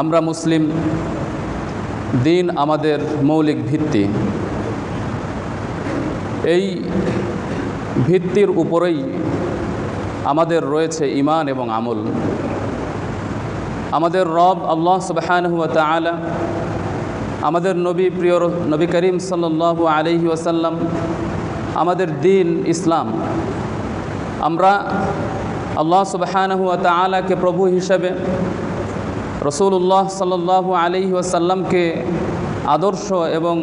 আমরা মুসলিম, দিন আমাদের মৌলিক ভিত্তি। এই ভিত্তির উপরেই আমাদের রয়েছে ইমান এবং আমল। আমাদের রব আল্লাহ সুবাহানহুয়া তালা আমাদের নবী প্রিয় নবী করিম সাল্লাল্লাহু আলহি ওয়াসাল্লাম, আমাদের দিন ইসলাম। আমরা আল্লাহ সুবাহানহুয়া তালাকে প্রভু হিসেবে রসুল্লাহ সাল্লাল্লাহু আলহি ওয়াসাল্লামকে আদর্শ এবং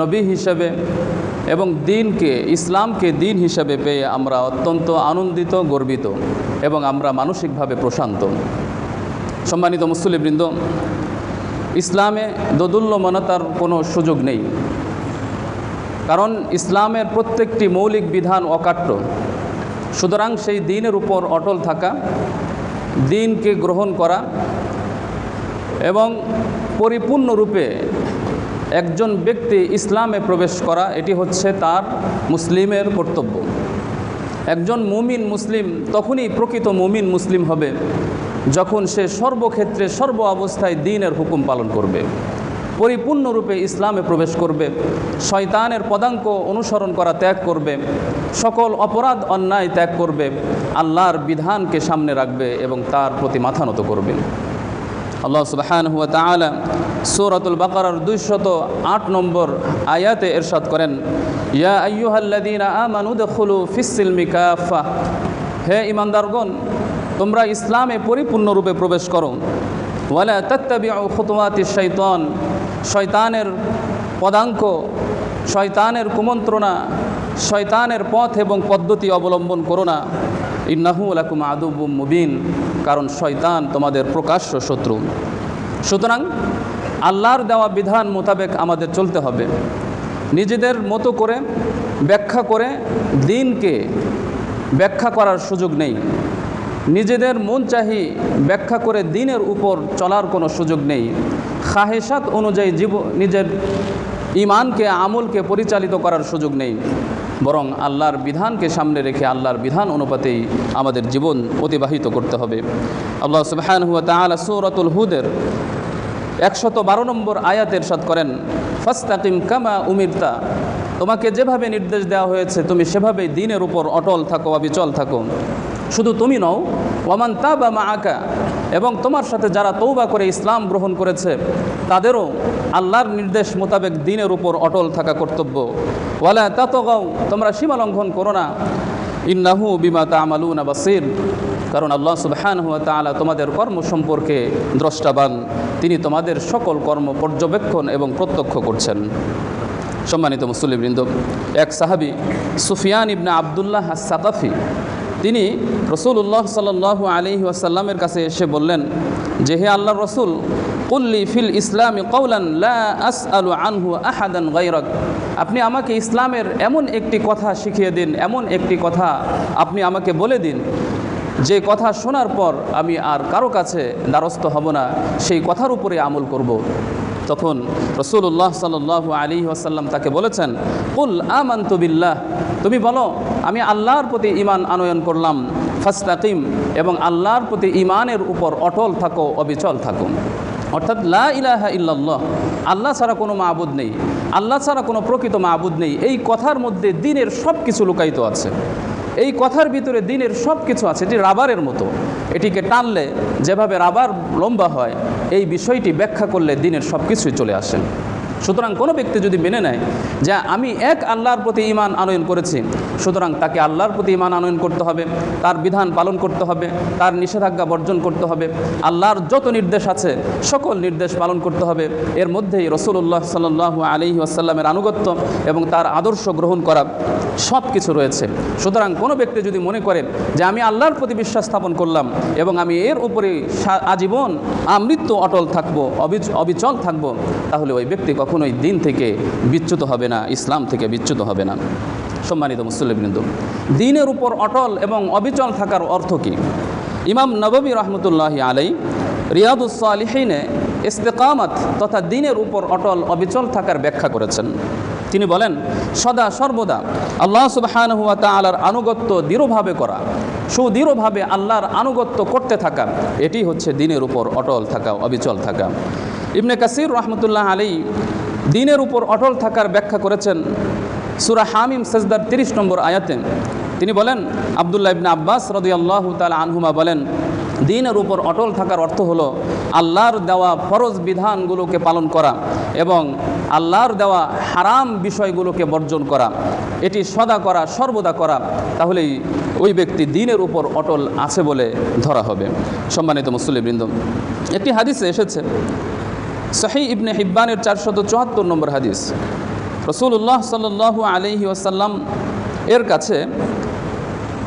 নবী হিসেবে এবং দিনকে, ইসলামকে দিন হিসেবে পেয়ে আমরা অত্যন্ত আনন্দিত, গর্বিত এবং আমরা মানসিকভাবে প্রশান্ত। সম্মানিত মুসলিবৃন্দ ইসলামে দোদুল্যমনতার কোনো সুযোগ নেই। কারণ ইসলামের প্রত্যেকটি মৌলিক বিধান অকাট্য। সুতরাং সেই দিনের উপর অটল থাকা, দিনকে গ্রহণ করা এবং পরিপূর্ণরূপে একজন ব্যক্তি ইসলামে প্রবেশ করা, এটি হচ্ছে তার মুসলিমের কর্তব্য। একজন মুমিন মুসলিম তখনই প্রকৃত মুমিন মুসলিম হবে যখন সে সর্বক্ষেত্রে, সর্ব অবস্থায় দিনের হুকুম পালন করবে। পরিপূর্ণরূপে ইসলামে প্রবেশ করবে, শয়তানের পদাঙ্ক অনুসরণ করা ত্যাগ করবে, সকল অপরাধ, অন্যায় ত্যাগ করবে, আল্লাহর বিধানকে সামনে রাখবে এবং তার প্রতি মাথা নত করবে। আল্লাহ সুবাহান হুয়া তালা সৌরাতুল বাকারার দুইশত আট নম্বর আয়াতে এরশাদ করেন, ইয়া আയ്য়ুহাল্লাদিনা আমানুদ খুলু ফিসিলমি কাফা হে ইমানদারগণ তোমরা ইসলামে পরিপূর্ণরূপে প্রবেশ করো। ওয়ালা তত্তাবি খুতুয়াতি শৈতান শয়তানের পদাঙ্ক শয়তানের কুমন্ত্রণা শয়তানের পথ এবং পদ্ধতি অবলম্বন করো না ইন্নাহু আলাকুম আদুবুম মুবিন, কারণ শয়তান তোমাদের প্রকাশ্য শত্রু। সুতরাং আল্লাহর দেওয়া বিধান মোতাবেক আমাদের চলতে হবে। নিজেদের মতো করে ব্যাখ্যা করে দিনকে ব্যাখ্যা করার সুযোগ নেই। নিজেদের মন চাহি ব্যাখ্যা করে দিনের উপর চলার কোনো সুযোগ নেই। খাহেসাত অনুযায়ী জীব নিজের ইমানকে, আমলকে পরিচালিত করার সুযোগ নেই। বরং আল্লাহর বিধানকে সামনে রেখে আল্লাহর বিধান অনুপাতেই আমাদের জীবন অতিবাহিত করতে হবে। আল্লাহ সুবহান হুয়া তাআলা সূরাতুল হুদের একশত বারো নম্বর আয়াতের সাদ করেন, ফাস্তাকিম কামা উমিরতা, তোমাকে যেভাবে নির্দেশ দেওয়া হয়েছে, তুমি সেভাবেই দিনের উপর অটল থাকো, অবিচল থাকো। শুধু তুমি নও ওয়ামান তা বা মা আঁকা এবং তোমার সাথে যারা তৌবা করে ইসলাম গ্রহণ করেছে, তাদেরও আল্লাহর নির্দেশ মোতাবেক দিনের উপর অটল থাকা কর্তব্য। ওয়ালা তা গাও তোমরা সীমা লঙ্ঘন করো না। ইন্নাহু বিমা তা আমালুনা বাসির। কারণ আল্লাহ সুবহান হুয়া তাআলা তোমাদের কর্ম সম্পর্কে দ্রষ্টাবান। তিনি তোমাদের সকল কর্ম পর্যবেক্ষণ এবং প্রত্যক্ষ করছেন। সম্মানিত মুসলিমবৃন্দ এক সাহাবি সুফিয়ান ইবনা আবদুল্লাহ সাকাফি তিনি রসুল্লাহ সাল্লাহ আলী ওয়াসাল্লামের কাছে এসে বললেন, যে হে আল্লাহ রসুল কুল্লি ফিল ইসলামী কৌলান আস আলু আনহু আহাদান গাইরক আপনি আমাকে ইসলামের এমন একটি কথা শিখিয়ে দিন, এমন একটি কথা আপনি আমাকে বলে দিন যে কথা শোনার পর আমি আর কারও কাছে দ্বারস্থ হব না, সেই কথার উপরে আমল করব। তখন রসুল্লাহ সাল আলী আসাল্লাম তাকে বলেছেন, কুল আমান্তবিল্লাহ তুমি বলো, আমি আল্লাহর প্রতি ইমান আনয়ন করলাম। ফাস্তাকিম, এবং আল্লাহর প্রতি ইমানের উপর অটল থাকো, অবিচল থাকো। অর্থাৎ, লা ইলাহা ইল্লাল্লাহ। আল্লাহ ছাড়া কোনো মাহবুদ নেই। আল্লাহ ছাড়া কোনো প্রকৃত মাহবুদ নেই। এই কথার মধ্যে দিনের সব কিছু লুকায়িত আছে। এই কথার ভিতরে দিনের সব কিছু আছে, এটি রাবারের মতো। এটিকে টানলে যেভাবে রাবার লম্বা হয়, এই বিষয়টি ব্যাখ্যা করলে দিনের সব কিছুই চলে আসেন সুতরাং কোনো ব্যক্তি যদি মেনে নেয় যে আমি এক আল্লাহর প্রতি ইমান আনয়ন করেছি, সুতরাং তাকে আল্লাহর প্রতি ইমান আনয়ন করতে হবে, তার বিধান পালন করতে হবে, তার নিষেধাজ্ঞা বর্জন করতে হবে, আল্লাহর যত নির্দেশ আছে, সকল নির্দেশ পালন করতে হবে, এর মধ্যেই রসুল্লাহ সাল্লাহ আলী আসাল্লামের আনুগত্য এবং তার আদর্শ গ্রহণ করা সব কিছু রয়েছে। সুতরাং কোনো ব্যক্তি যদি মনে করে যে আমি আল্লাহর প্রতি বিশ্বাস স্থাপন করলাম এবং আমি এর উপরে আজীবন আমৃত্যু অটল থাকব অবিচল থাকব, তাহলে ওই ব্যক্তি কখনোই দিন থেকে বিচ্যুত হবে না, ইসলাম থেকে বিচ্যুত হবে না। সম্মানিত মুসলিমবৃন্দ দিনের উপর অটল এবং অবিচল থাকার অর্থ কী? ইমাম নববী রহমতুল্লাহ আলাই রিয়াদুসালিহিনে ইস্তেকামত তথা দিনের উপর অটল, অবিচল থাকার ব্যাখ্যা করেছেন। তিনি বলেন, সদা সর্বদা আল্লাহ সুবাহান হুয়া তালার আনুগত্য দৃঢ়ভাবে করা, সুদৃঢ়ভাবে আল্লাহর আনুগত্য করতে থাকা, এটি হচ্ছে দিনের উপর অটল থাকা, অবিচল থাকা। ইবনে কাসির রহমতুল্লাহ আলী দিনের উপর অটল থাকার ব্যাখ্যা করেছেন সুরা হামিম সেজদার তিরিশ নম্বর আয়াতে। তিনি বলেন, আবদুল্লাহ ইবনে আব্বাস রদিয়াল্লাহ তাল আনহুমা বলেন, দিনের উপর অটল থাকার অর্থ হলো আল্লাহর দেওয়া ফরজ বিধানগুলোকে পালন করা এবং আল্লাহর দেওয়া হারাম বিষয়গুলোকে বর্জন করা। এটি সদা করা, সর্বদা করা। তাহলেই ওই ব্যক্তি দিনের উপর অটল আছে বলে ধরা হবে। সম্মানিত মুসলিবৃন্দ একটি হাদিসে এসেছে সাহি ইবনে হিব্বানের চারশত চুয়াত্তর নম্বর হাদিস। রসুল্লাহ সাল্লু আলহি ওসাল্লাম এর কাছে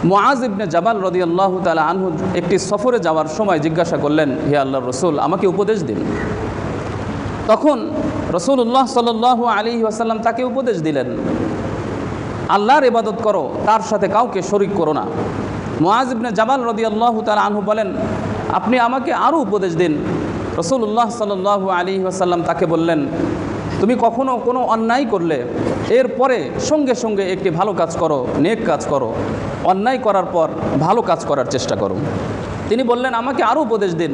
মোয়াজ ইবনে জাবাল রদি আল্লাহ তালা আনহু একটি সফরে যাওয়ার সময় জিজ্ঞাসা করলেন, হে আল্লাহ রসুল, আমাকে উপদেশ দিন। তখন রসুল্লাহ সাল্লাহ আলী ওয়াসাল্লাম তাকে উপদেশ দিলেন, আল্লাহর ইবাদত করো, তার সাথে কাউকে শরিক করো না। মোয়াজ ইবনে জাবাল রদি আল্লাহ তালা আনহু বলেন, আপনি আমাকে আরও উপদেশ দিন। রসুল্লাহ সাল্লাহ আলী ওয়াসাল্লাম তাকে বললেন, তুমি কখনো কোনো অন্যায় করলে এরপরে সঙ্গে সঙ্গে একটি ভালো কাজ করো, নেক কাজ করো। অন্যায় করার পর ভালো কাজ করার চেষ্টা করো। তিনি বললেন, আমাকে আরও উপদেশ দিন।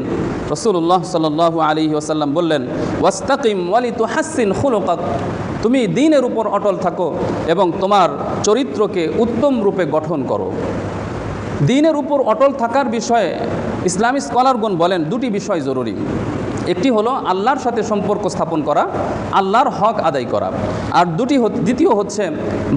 রসুল্লাহ সাল আলী ওসাল্লাম বললেন, ওয়াস্তাকিম ওয়ালি তু হাসিন খুলকাত তুমি দিনের উপর অটল থাকো এবং তোমার চরিত্রকে উত্তম রূপে গঠন করো। দিনের উপর অটল থাকার বিষয়ে ইসলামী স্কলারগণ বলেন, দুটি বিষয় জরুরি। একটি হলো আল্লাহর সাথে সম্পর্ক স্থাপন করা, আল্লাহর হক আদায় করা। আর দুটি দ্বিতীয় হচ্ছে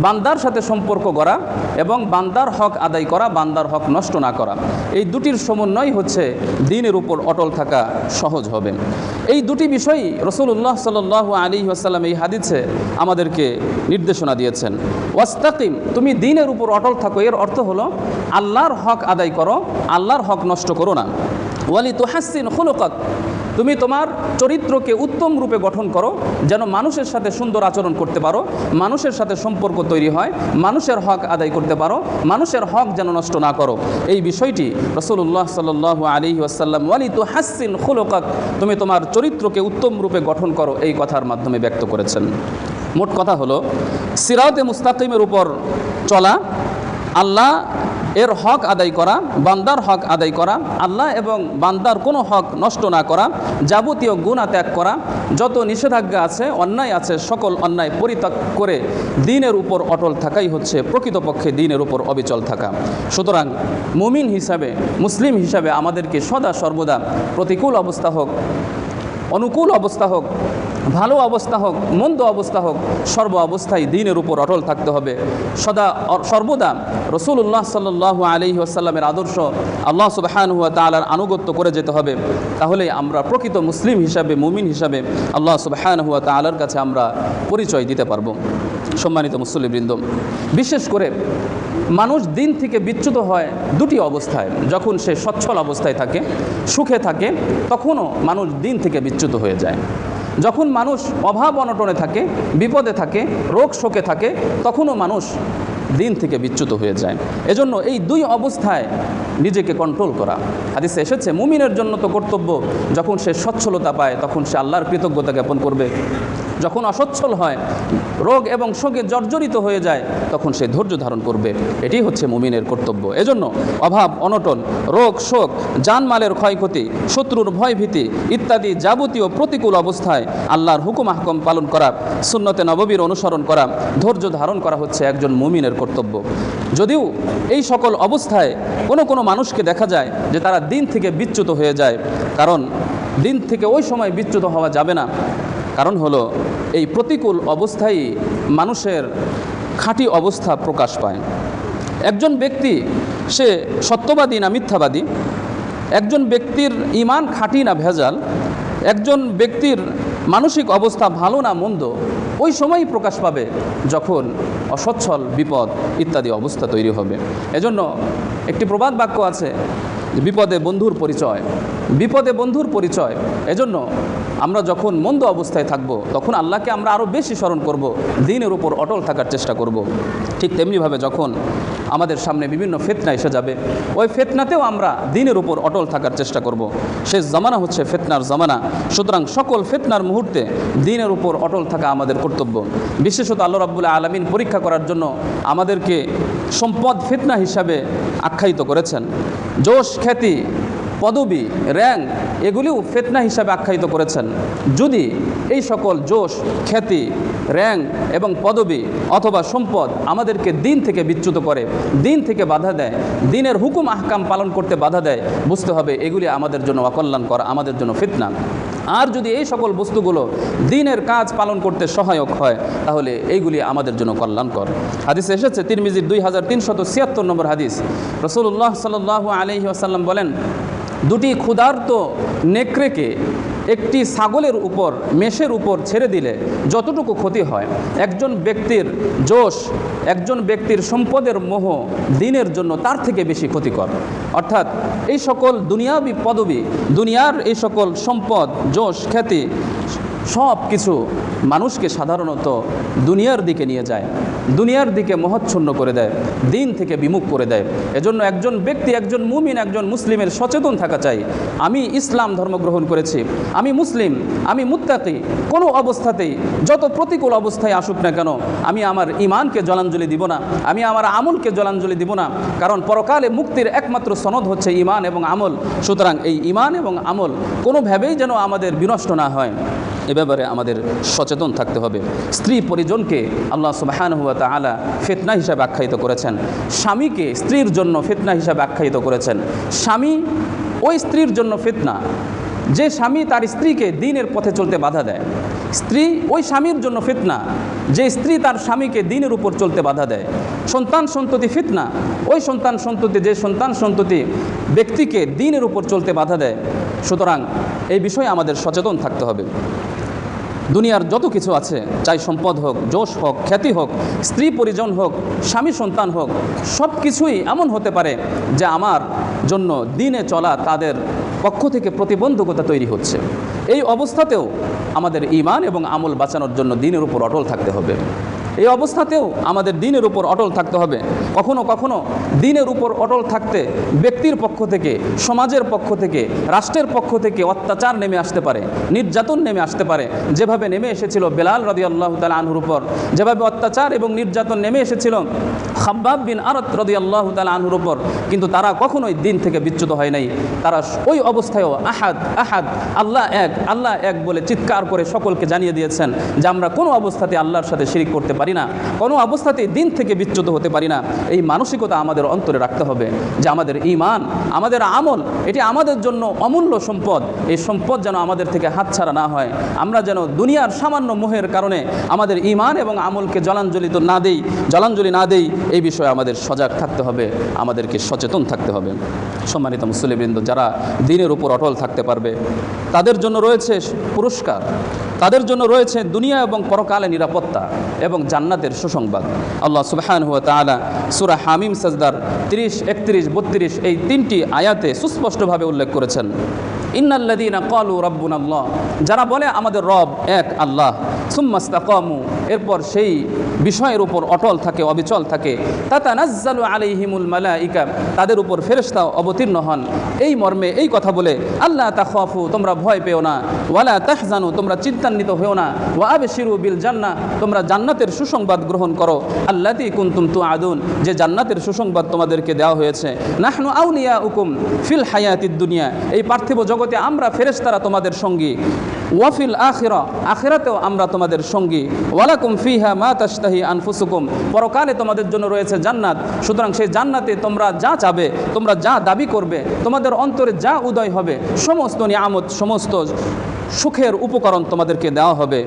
বান্দার সাথে সম্পর্ক করা এবং বান্দার হক আদায় করা, বান্দার হক নষ্ট না করা। এই দুটির সমন্বয় হচ্ছে দিনের উপর অটল থাকা সহজ হবে। এই দুটি বিষয়ই রসুল্লাহ সাল আলী আসাল্লাম এই হাদিসে আমাদেরকে নির্দেশনা দিয়েছেন। ওয়াস্তাকিম, তুমি দিনের উপর অটল থাকো, এর অর্থ হলো আল্লাহর হক আদায় করো, আল্লাহর হক নষ্ট করো না। ওয়ালি তোহাসিন হলকাত তুমি তোমার চরিত্রকে উত্তম রূপে গঠন করো, যেন মানুষের সাথে সুন্দর আচরণ করতে পারো, মানুষের সাথে সম্পর্ক তৈরি হয়, মানুষের হক আদায় করতে পারো, মানুষের হক যেন নষ্ট না করো। এই বিষয়টি রসুল্লাহ সাল আলী আসাল্লাম ওয়ালি তো হাসিন খুলকাক, তুমি তোমার চরিত্রকে উত্তম রূপে গঠন করো এই কথার মাধ্যমে ব্যক্ত করেছেন। মোট কথা হলো, সিরাতে মুস্তাকিমের উপর চলা, আল্লাহ এর হক আদায় করা, বান্দার হক আদায় করা, আল্লাহ এবং বান্দার কোনো হক নষ্ট না করা, যাবতীয় গুণা ত্যাগ করা, যত নিষেধাজ্ঞা আছে, অন্যায় আছে, সকল অন্যায় পরিত্যাগ করে দিনের উপর অটল থাকাই হচ্ছে প্রকৃতপক্ষে দিনের উপর অবিচল থাকা। সুতরাং মুমিন হিসাবে, মুসলিম হিসাবে আমাদেরকে সদা সর্বদা প্রতিকূল অবস্থা হোক, অনুকূল অবস্থা হোক ভালো অবস্থা হোক, মন্দ অবস্থা হোক, সর্ব অবস্থায় দিনের উপর অটল থাকতে হবে। সদা সর্বদা রসুল্লাহ সাল্লাহ আলি আসাল্লামের আদর্শ আল্লাহ সুবাহান হুয়া তালার আনুগত্য করে যেতে হবে। তাহলে আমরা প্রকৃত মুসলিম হিসাবে, মুমিন হিসাবে আল্লাহ সুবাহান হুয়া তালার কাছে আমরা পরিচয় দিতে পারব। সম্মানিত মুসলিবৃন্দ বিশেষ করে মানুষ দিন থেকে বিচ্যুত হয় দুটি অবস্থায়। যখন সে সচ্ছল অবস্থায় থাকে, সুখে থাকে, তখনও মানুষ দিন থেকে বিচ্যুত হয়ে যায়। যখন মানুষ অভাব অনটনে থাকে, বিপদে থাকে, রোগ শোকে থাকে, তখনও মানুষ দিন থেকে বিচ্যুত হয়ে যায়। এজন্য এই দুই অবস্থায় নিজেকে কন্ট্রোল করা। হাদিসে এসেছে, মুমিনের জন্য তো কর্তব্য, যখন সে সচ্ছলতা পায়, তখন সে আল্লাহর কৃতজ্ঞতা জ্ঞাপন করবে। যখন অসচ্ছল হয়, রোগ এবং শোকে জর্জরিত হয়ে যায়, তখন সে ধৈর্য ধারণ করবে। এটি হচ্ছে মুমিনের কর্তব্য। এজন্য অভাব, অনটন, রোগ, শোক, জানমালের ক্ষয়ক্ষতি, শত্রুর ভয়ভীতি ইত্যাদি যাবতীয় প্রতিকূল অবস্থায় আল্লাহর হুকুম আহকম পালন করা, সুন্নতে নববীর অনুসরণ করা, ধৈর্য ধারণ করা হচ্ছে একজন মুমিনের কর্তব্য। যদিও এই সকল অবস্থায় কোনো কোনো মানুষকে দেখা যায় যে তারা দিন থেকে বিচ্যুত হয়ে যায়, কারণ দিন থেকে ওই সময় বিচ্যুত হওয়া যাবে না। কারণ হলো, এই প্রতিকূল অবস্থায় মানুষের খাঁটি অবস্থা প্রকাশ পায়। একজন ব্যক্তি, সে সত্যবাদী না মিথ্যাবাদী? একজন ব্যক্তির ইমান খাঁটি না ভেজাল? একজন ব্যক্তির মানসিক অবস্থা ভালো না মন্দ? ওই সময়ই প্রকাশ পাবে যখন অসচ্ছল, বিপদ ইত্যাদি অবস্থা তৈরি হবে। এজন্য একটি প্রবাদ বাক্য আছে বিপদে বন্ধুর পরিচয়। বিপদে বন্ধুর পরিচয়। এজন্য আমরা যখন মন্দ অবস্থায় থাকব, তখন আল্লাহকে আমরা আরও বেশি স্মরণ করব, দিনের উপর অটল থাকার চেষ্টা করব। ঠিক তেমনিভাবে যখন আমাদের সামনে বিভিন্ন ফেতনা এসে যাবে, ওই ফেতনাতেও আমরা দিনের উপর অটল থাকার চেষ্টা করব। শেষ জামানা হচ্ছে ফেতনার জামানা। সুতরাং সকল ফেতনার মুহূর্তে দিনের উপর অটল থাকা আমাদের কর্তব্য। বিশেষত আল্লাহ রাব্বুল আলমিন পরীক্ষা করার জন্য আমাদেরকে সম্পদ ফেতনা হিসাবে আখ্যায়িত করেছেন। জোশ খ্যাতি পদবি র্যাঙ্ক এগুলিও ফেতনা হিসাবে আখ্যায়িত করেছেন। যদি এই সকল জোশ, খ্যাতি র্যাঙ্ক এবং পদবি অথবা সম্পদ আমাদেরকে দিন থেকে বিচ্যুত করে, দিন থেকে বাধা দেয়, দিনের হুকুম, আহকাম পালন করতে বাধা দেয়, বুঝতে হবে এগুলি আমাদের জন্য অকল্যাণ অকল্যাণকর, আমাদের জন্য ফিতনা। আর যদি এই সকল বস্তুগুলো দিনের কাজ পালন করতে সহায়ক হয়, তাহলে এইগুলি আমাদের জন্য কল্যাণকর। হাদিস এসেছে, তিরমিজির দুই হাজার তিনশত ছিয়াত্তর নম্বর হাদিস। রসুল্লাহ সাল আলহি আসাল্লাম বলেন দুটি ক্ষুধার্ত নেকড়েকে একটি ছাগলের উপর, মেষের উপর ছেড়ে দিলে যতটুকু ক্ষতি হয়। একজন ব্যক্তির জোশ, একজন ব্যক্তির সম্পদের মোহ দিনের জন্য তার থেকে বেশি ক্ষতিকর। অর্থাৎ এই সকল দুনিয়াবি পদবী, দুনিয়ার এই সকল সম্পদ, জোশ, খ্যাতি সব কিছু মানুষকে সাধারণত দুনিয়ার দিকে নিয়ে যায়, দুনিয়ার দিকে মহচ্ছন্ন করে দেয়, দিন থেকে বিমুখ করে দেয়। এজন্য একজন ব্যক্তি, একজন মুমিন, একজন মুসলিমের সচেতন থাকা চাই। আমি ইসলাম ধর্ম গ্রহণ করেছি, আমি মুসলিম, আমি মুত্তাকি, কোনো অবস্থাতেই, যত প্রতিকূল অবস্থায় আসুক না কেন, আমি আমার ইমানকে জলাঞ্জলি দিব না, আমি আমার আমলকে জলাঞ্জলি দিব না। কারণ পরকালে মুক্তির একমাত্র সনদ হচ্ছে ইমান এবং আমল। সুতরাং এই ইমান এবং আমল কোনোভাবেই যেন আমাদের বিনষ্ট না হয়। এ ব্যাপারে আমাদের সচেতন থাকতে হবে। স্ত্রী পরিজনকে আল্লাহ সুবাহান হুয়া তালা ফেতনা হিসাবে আখ্যায়িত করেছেন। স্বামীকে স্ত্রীর জন্য ফেতনা হিসাবে আখ্যায়িত করেছেন। স্বামী ওই স্ত্রীর জন্য ফেতনা। যে স্বামী তার স্ত্রীকে দিনের পথে চলতে বাধা দেয়, স্ত্রী ওই স্বামীর জন্য ফিতনা। যে স্ত্রী তার স্বামীকে দিনের উপর চলতে বাধা দেয়, সন্তান সন্ততি ফিতনা। ওই সন্তান সন্ততি, যে সন্তান সন্ততি ব্যক্তিকে দিনের উপর চলতে বাধা দেয়, সুতরাং এই বিষয়ে আমাদের সচেতন থাকতে হবে। দুনিয়ার যত কিছু আছে, চাই সম্পদ হোক যশ হোক, খ্যাতি হোক, স্ত্রী পরিজন হোক, স্বামী সন্তান হোক সব কিছুই এমন হতে পারে যে আমার জন্য দিনে চলা তাদের পক্ষ থেকে প্রতিবন্ধকতা তৈরি হচ্ছে। এই অবস্থাতেও আমাদের ইমান এবং আমল বাঁচানোর জন্য দিনের উপর অটল থাকতে হবে। এই অবস্থাতেও আমাদের দিনের উপর অটল থাকতে হবে। কখনো কখনো দিনের উপর অটল থাকতে ব্যক্তির পক্ষ থেকে, সমাজের পক্ষ থেকে, রাষ্ট্রের পক্ষ থেকে অত্যাচার নেমে আসতে পারে, নির্যাতন নেমে আসতে পারে। যেভাবে নেমে এসেছিল বেলাল রদি আল্লাহ তালা আনহুর উপর, যেভাবে অত্যাচার এবং নির্যাতন নেমে এসেছিল খাব্বাব বিন আরত রদি আল্লাহ তালা আনহুর উপর, কিন্তু তারা কখনোই দিন থেকে বিচ্যুত হয় নাই। তারা ওই অবস্থায়ও আহাদ আহাদ, আল্লাহ এক আল্লাহ এক বলে চিৎকার করে সকলকে জানিয়ে দিয়েছেন যে আমরা কোনো অবস্থাতে আল্লাহর সাথে শিরিক করতে পারি না। কোনো অবস্থাতে দিন থেকে বিচ্যুত হতে পারি না। এই মানসিকতা আমাদের অন্তরে রাখতে হবে যে আমাদের ইমান আমাদের আমল, এটি আমাদের জন্য অমূল্য সম্পদ। এই সম্পদ যেন আমাদের থেকে হাতছাড়া না হয়। আমরা যেন দুনিয়ার সামান্য মোহের কারণে আমাদের ইমান এবং আমলকে জলাঞ্জলিত না দেই, জলাঞ্জলি না দেই, এই বিষয়ে আমাদের সজাগ থাকতে হবে, আমাদেরকে সচেতন থাকতে হবে। সম্মানিত মুসলিমবৃন্দ যারা দিনের উপর অটল থাকতে পারবে, তাদের জন্য রয়েছে পুরস্কার। তাদের জন্য রয়েছে দুনিয়া এবং পরকালে নিরাপত্তা এবং জান্নাতের সুসংবাদ। আল্লাহ সুবহান হুয়া তালা সুরা হামিম সাজদার তিরিশ, একত্রিশ, বত্রিশ এই তিনটি আয়াতে সুস্পষ্টভাবে উল্লেখ করেছেন। ইন্নাল্লাদিনা কলু রব্বুন আল্লাহ যারা বলে আমাদের রব এক আল্লাহ সুম্মাস্তাকামু এরপর সেই বিষয়ের উপর অটল থাকে, অবিচল থাকে। তাতানাজ্জালু আলাইহিমুল মালাইকা, তাদের উপর ফেরেশতা অবতীর্ণ হন। এই মর্মে এই কথা বলে আল্লাহ তাখাফু, তোমরা ভয় পেও না। ওয়ালা তাহজানু, তোমরা চিন্তান্বিত হও না। ওয়া আবশিরু বিল জান্নাহ, তোমরা জান্নাতের সুসংবাদ গ্রহণ করো। আল্লাতি কুনতুম তুআদুন, যে জান্নাতের সুসংবাদ তোমাদেরকে দেওয়া হয়েছে। নাহনু আউলিয়া উকুম ফিল হায়াতিদ দুনিয়া। এই পার্থিব জগতে আমরা ফেরেশতারা তোমাদের সঙ্গী। ওয়াফিল আখিরা, আখিরাতেও আমরা তোমাদের সঙ্গী। ওয়ালাকুম ফিহা মা তাস্তাহি আনফুসুকুম, পরকালে তোমাদের জন্য রয়েছে জান্নাত। সুতরাং সেই জান্নাতে তোমরা যা চাবে, তোমরা যা দাবি করবে, তোমাদের অন্তরে যা উদয় হবে, সমস্ত নিয়ামত, সমস্ত সুখের উপকরণ তোমাদেরকে দেওয়া হবে।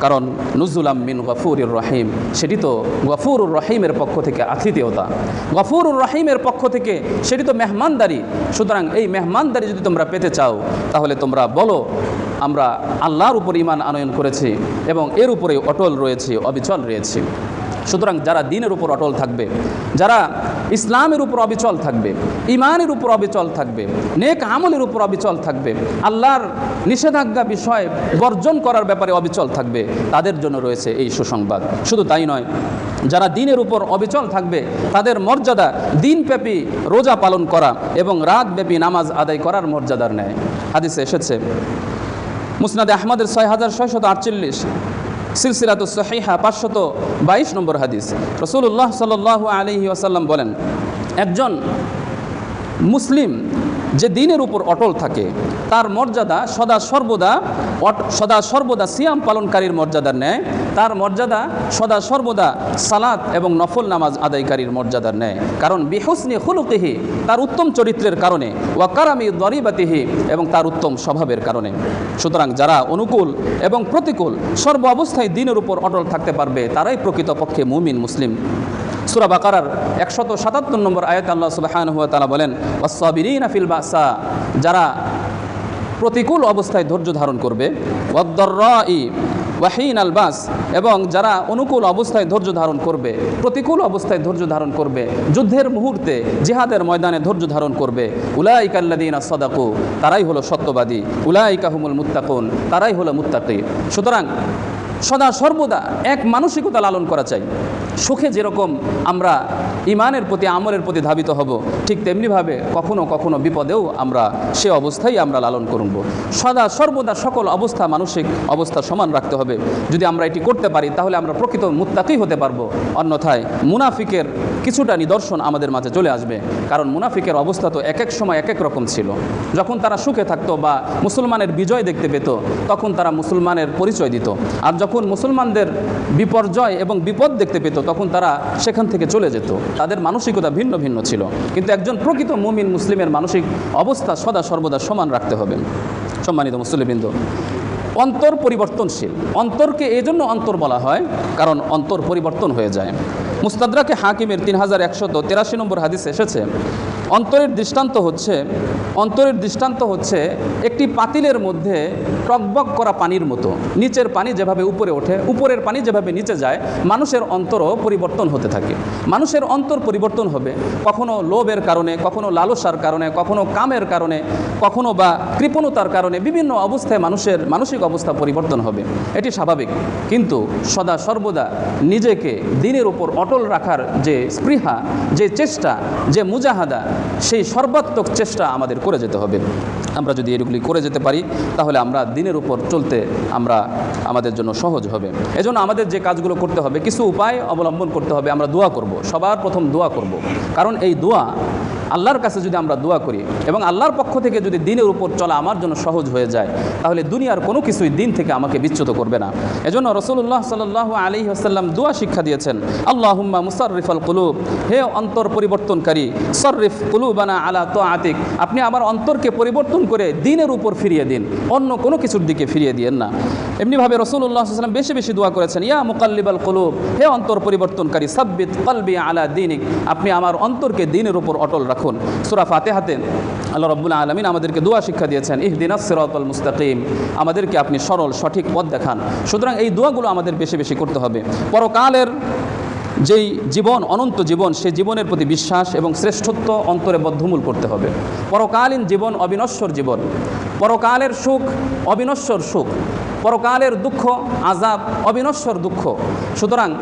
কারণ নুজুলাম মিন গফুরুর রহিম। সেটি তো গফুরুর রহিমের পক্ষ থেকে আতিথেয়তা। গফুরুর রহিমের পক্ষ থেকে সেটি তো মেহমানদারি। সুতরাং এই মেহমানদারি যদি তোমরা পেতে চাও, তাহলে তোমরা বলো, আমরা আল্লাহর উপর ইমান আনয়ন করেছি এবং এর উপরে অটল রয়েছি, অবিচল রয়েছি। সুতরাং যারা দিনের উপর অটল থাকবে, যারা ইসলামের উপর অবিচল থাকবে ইমানের উপর অবিচল থাকবে, নেক আমলের উপর অবিচল থাকবে, আল্লাহর নিষেধাজ্ঞা বিষয়ে বর্জন করার ব্যাপারে অবিচল থাকবে, তাদের জন্য রয়েছে এই সুসংবাদ। শুধু তাই নয়, যারা দিনের উপর অবিচল থাকবে, তাদের মর্যাদা দিনব্যাপী রোজা পালন করা এবং রাতব্যাপী নামাজ আদায় করার মর্যাদার ন্যায়। হাদিসে এসেছে, মুসনাদে আহমদের ছয় হাজার ছয়শত আটচল্লিশ সিলসিলাত সহিহা পাঁচশত বাইশ নম্বর হাদিস। রসুল্লাহ সাল আলহি আসাল্লাম বলেন একজন মুসলিম যে দিনের উপর অটল থাকে, তার মর্যাদা সদা সর্বদা সদা সর্বদা সিয়াম পালনকারীর মর্যাদার ন্যায়, তার মর্যাদা সদা সর্বদা সালাত এবং নফল নামাজ আদায়কারীর মর্যাদার ন্যায়। কারণ বিহুসনি হুলুকিহি তার উত্তম চরিত্রের কারণে ওয়াকারামি দরিবাতিহি, এবং তার উত্তম স্বভাবের কারণে। সুতরাং যারা অনুকূল এবং প্রতিকূল, সর্ব অবস্থায় দিনের উপর অটল থাকতে পারবে, তারাই প্রকৃতপক্ষে মুমিন, মুসলিম। সুরা বাকারার একশত সাতাত্তর নম্বর আয়াত আল্লাহ সুবাহান হুয়া তালা বলেন ওয়াসাবিরিন আফিল বাসা যারা প্রতিকূল অবস্থায় ধৈর্য ধারণ করবে, ওয়াদ্দর্রাই ওয়াহিন আল বাস এবং যারা অনুকূল অবস্থায় ধৈর্য ধারণ করবে, প্রতিকূল অবস্থায় ধৈর্য ধারণ করবে, যুদ্ধের মুহূর্তে জিহাদের ময়দানে ধৈর্য ধারণ করবে উলাইকাল্লাদিন সদাকু, তারাই হলো সত্যবাদী উলাইকাহুমুল মুত্তাকুন, তারাই হলো মুত্তাকি। সুতরাং সদা সর্বদা এক মানসিকতা লালন করা চাই। সুখে যেরকম আমরা ইমানের প্রতি, আমলের প্রতি ধাবিত হব, ঠিক তেমনিভাবে কখনো কখনো বিপদেও আমরা সে অবস্থাই আমরা লালন করব। সদা, সর্বদা সকল অবস্থা মানসিক অবস্থা সমান রাখতে হবে। যদি আমরা এটি করতে পারি, তাহলে আমরা প্রকৃত মুত্তাকি হতে পারব। অন্যথায় মুনাফিকের কিছুটা নিদর্শন আমাদের মাঝে চলে আসবে। কারণ মুনাফিকের অবস্থা তো এক এক সময় এক এক রকম ছিল। যখন তারা সুখে থাকতো বা মুসলমানের বিজয় দেখতে পেত, তখন তারা মুসলমানের পরিচয় দিত। আর যখন মুসলমানদের বিপর্যয় এবং বিপদ দেখতে পেত তখন তারা সেখান থেকে চলে যেত। তাদের মানসিকতা ভিন্ন ভিন্ন ছিল। কিন্তু একজন প্রকৃত মুমিন মুসলিমের মানসিক অবস্থা সদা সর্বদা সমান রাখতে হবে। সম্মানিত মুসলিমবৃন্দ, অন্তর পরিবর্তনশীল। অন্তরকে এই জন্য অন্তর বলা হয়, কারণ অন্তর পরিবর্তন হয়ে যায়। মুস্তাদরাকে হাকিমের তিন হাজার একশত তেরাশি নম্বর হাদিস এসেছে অন্তরের দৃষ্টান্ত হচ্ছে, অন্তরের দৃষ্টান্ত হচ্ছে একটি পাতিলের মধ্যে টকবক করা পানির মতো। নিচের পানি যেভাবে উপরে ওঠে, উপরের পানি যেভাবে নিচে যায়, মানুষের অন্তরও পরিবর্তন হতে থাকে। মানুষের অন্তর পরিবর্তন হবে কখনো লোভের কারণে, কখনো লালসার কারণে, কখনো কামের কারণে, কখনো বা কৃপণতার কারণে বিভিন্ন অবস্থায় মানুষের মানসিক অবস্থা পরিবর্তন হবে। এটি স্বাভাবিক। কিন্তু সদা সর্বদা নিজেকে দিনের উপর অটল রাখার যে স্পৃহা, যে চেষ্টা, যে মুজাহাদা সেই সর্বাত্মক চেষ্টা আমাদের করে যেতে হবে। আমরা যদি এগুলি করে যেতে পারি, তাহলে আমরা দিনের উপর চলতে আমরা আমাদের জন্য সহজ হবে। এজন্য আমাদের যে কাজগুলো করতে হবে, কিছু উপায় অবলম্বন করতে হবে, আমরা দোয়া করব। সবার প্রথম দোয়া করব। কারণ এই দোয়া আল্লাহর কাছে যদি আমরা দোয়া করি এবং আল্লাহর পক্ষ থেকে যদি দিনের উপর চলা আমার জন্য সহজ হয়ে যায়, তাহলে দুনিয়ার কোনো কিছুই দিন থেকে আমাকে বিচ্যুত করবে না। এজন্য রসুল্লাহ সাল্লাহ আলী আসাল্লাম দোয়া শিক্ষা দিয়েছেন আল্লাহ হুম্মা মুসাররিফ আল কুলুব হে অন্তর পরিবর্তনকারী, সররিফ কুলুবানা আলা তো আতিক আপনি আমার অন্তরকে পরিবর্তন করে দিনের উপর ফিরিয়ে দিন। অন্য কোনো কিছুর দিকে ফিরিয়ে দিয়েন না। এমনিভাবে রসুল্লাহ সাল্লাম বেশি বেশি দোয়া করেছেন, ইয়া মুকাল্লিবাল কুলুব, হে অন্তর পরিবর্তনকারী, সাব্বিত কলবি আলা দিনিক, আপনি আমার অন্তরকে দিনের উপর অটল রাখুন। সুরা ফাতেহাতে আল্লাহ রব্বুল আলমিন আমাদেরকে দোয়া শিক্ষা দিয়েছেন ইহদিন সিরাতুল মুস্তাকিম আমাদেরকে আপনি সরল, সঠিক পথ দেখান। সুতরাং এই দোয়াগুলো আমাদের বেশি বেশি করতে হবে। পরকালের যেই জীবন, অনন্ত জীবন সেই জীবনের প্রতি বিশ্বাস এবং শ্রেষ্ঠত্ব অন্তরে বদ্ধমূল করতে হবে। পরকালীন জীবন, অবিনশ্বর জীবন। পরকালের সুখ, অবিনশ্বর সুখ। পরকালের দুঃখ আজাব অবিনশ্বর দুঃখ। সুতরাং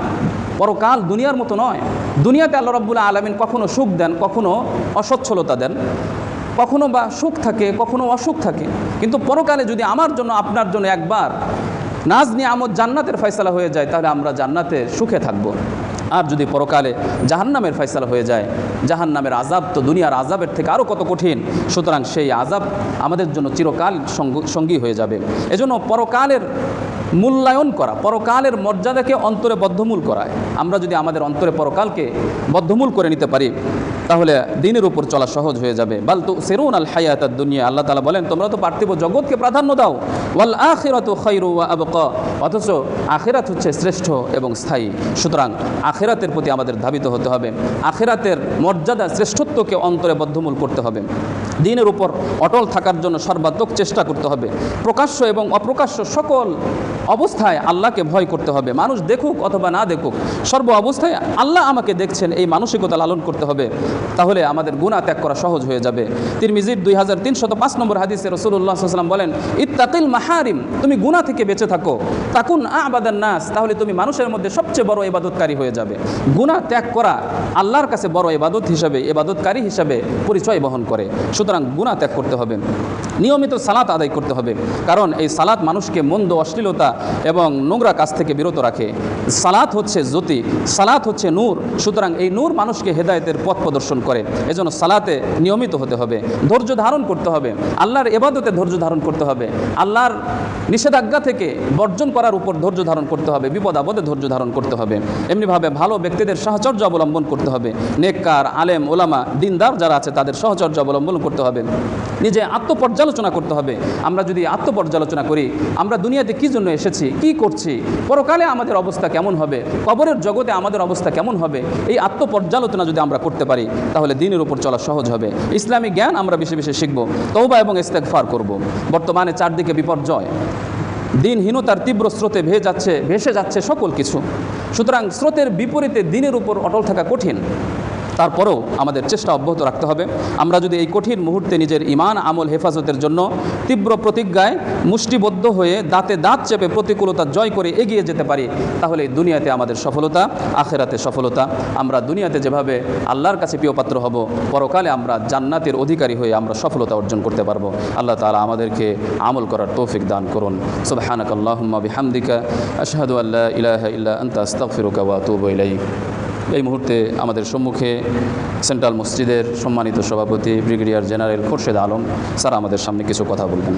পরকাল দুনিয়ার মতো নয়। দুনিয়াতে আল্লাহ রব্বুল আলমিন কখনো সুখ দেন, কখনো অসচ্ছলতা দেন। কখনো বা সুখ থাকে, কখনো অসুখ থাকে। কিন্তু পরকালে যদি আমার জন্য, আপনার জন্য একবার নাজ নিয়ামত জান্নাতের ফয়সালা হয়ে যায়, তাহলে আমরা জান্নাতে সুখে থাকব। আর যদি পরকালে জাহান্নামের ফয়সালা হয়ে যায়, জাহান্নামের আজাব তো দুনিয়ার আজাবের থেকে আরও কত কঠিন? সুতরাং সেই আজাব আমাদের জন্য চিরকাল সঙ্গ- হয়ে যাবে। এজন্য পরকালের মূল্যায়ন করা, পরকালের মর্যাদাকে অন্তরে বদ্ধমূল করায় আমরা যদি আমাদের অন্তরে পরকালকে বদ্ধমূল করে নিতে পারি তাহলে দিনের উপর চলা সহজ হয়ে যাবে। বাল তো সেরুন আল হায়াত দুনিয়া আল্লাহ তালা বলেন, তোমরা তো পার্থিব জগৎকে প্রাধান্য দাও। ওয়াল আখিরাতু আবকা। অথচ আখেরাত হচ্ছে শ্রেষ্ঠ এবং স্থায়ী। সুতরাং আখেরাতের প্রতি আমাদের ধাবিত হতে হবে। আখেরাতের মর্যাদা শ্রেষ্ঠত্বকে অন্তরে বদ্ধমূল করতে হবে। দিনের উপর অটল থাকার জন্য সর্বাত্মক চেষ্টা করতে হবে। প্রকাশ্য এবং অপ্রকাশ্য সকল অবস্থায় আল্লাহকে ভয় করতে হবে। মানুষ দেখুক অথবা না দেখুক, সর্ব অবস্থায় আল্লাহ আমাকে দেখছেন, এই মানসিকতা লালন করতে হবে। তাহলে আমাদের গুণা ত্যাগ করা সহজ হয়ে যাবে। তিরমিজির দুই হাজার তিনশত পাঁচ নম্বর হাদিসে রসুল্লাহ সাল্লাম বলেন, ইত্তাকিল মাহারিম, তুমি গুণা থেকে বেঁচে থাকো। তাকুন আবাদান নাস তাহলে তুমি মানুষের মধ্যে সবচেয়ে বড় ইবাদতকারী হয়ে যাবে। গুণা ত্যাগ করা আল্লাহর কাছে বড় ইবাদত হিসাবে এবাদতকারী হিসাবে পরিচয় বহন করে। সুতরাং গুণা ত্যাগ করতে হবে। নিয়মিত সালাত আদায় করতে হবে। কারণ এই সালাত মানুষকে মন্দ অশ্লীলতা এবং নোংরা কাজ থেকে বিরত রাখে। সালাত হচ্ছে জ্যোতি, সালাত হচ্ছে নূর। সুতরাং এই নূর মানুষকে হেদায়েতের পথ প্রদর্শন করে। এজন্য সালাতে নিয়মিত হতে হবে, ধৈর্য ধারণ করতে হবে, আল্লাহর এবাদতে ধৈর্য ধারণ করতে হবে, আল্লাহর নিষেধাজ্ঞা থেকে বর্জন করার উপর ধৈর্য ধারণ করতে হবে, বিপদ আপদে ধৈর্য ধারণ করতে হবে। এমনিভাবে ভালো ব্যক্তিদের সাহচর্য অবলম্বন করতে হবে। নেককার, আলেম, ওলামা, দিনদার যারা আছে তাদের সহচর্য অবলম্বন করতে হবে। নিজে আত্মপর্যালোচনা করতে হবে। আমরা যদি আত্মপর্যালোচনা করি, আমরা দুনিয়াতে কী জন্য এসেছি, কি করছি? পরকালে আমাদের অবস্থা কেমন হবে? কবরের জগতে আমাদের অবস্থা কেমন হবে? এই আত্মপর্যালোচনা যদি আমরা করতে পারি, তাহলে দিনের উপর চলা সহজ হবে। ইসলামী জ্ঞান আমরা বেশি বেশি শিখব তৌবা এবং ইস্তেকফার করব। বর্তমানে চারদিকে বিপর্যয়। দিনহীনতার তীব্র স্রোতে ভেসে যাচ্ছে ভেসে যাচ্ছে সকল কিছু। সুতরাং স্রোতের বিপরীতে দিনের উপর অটল থাকা কঠিন। তারপরেও আমাদের চেষ্টা অব্যাহত রাখতে হবে। আমরা যদি এই কঠিন মুহূর্তে নিজের ইমান আমল, হেফাজতের জন্য তীব্র প্রতিজ্ঞায় মুষ্টিবদ্ধ হয়ে দাঁতে দাঁত চেপে প্রতিকূলতা জয় করে এগিয়ে যেতে পারি, তাহলে দুনিয়াতে আমাদের সফলতা, আখেরাতে সফলতা। আমরা দুনিয়াতে যেভাবে আল্লাহর কাছে প্রিয়পাত্র হব, পরকালে আমরা জান্নাতের অধিকারী হয়ে আমরা সফলতা অর্জন করতে পারব। আল্লাহ তালা আমাদেরকে আমল করার তৌফিক দান করুন। সুবহানাক আল্লাহুম্মা বিহামদিকা, আশহাদু আল্লা ইলাহা ইল্লা আনতা, আস্তাগফিরুকা ওয়া আতুবু ইলাইক। এই মুহূর্তে আমাদের সম্মুখে সেন্ট্রাল মসজিদের সম্মানিত সভাপতি brigadier general Khorshed Alam sir আমাদের সামনে কিছু কথা বলবেন।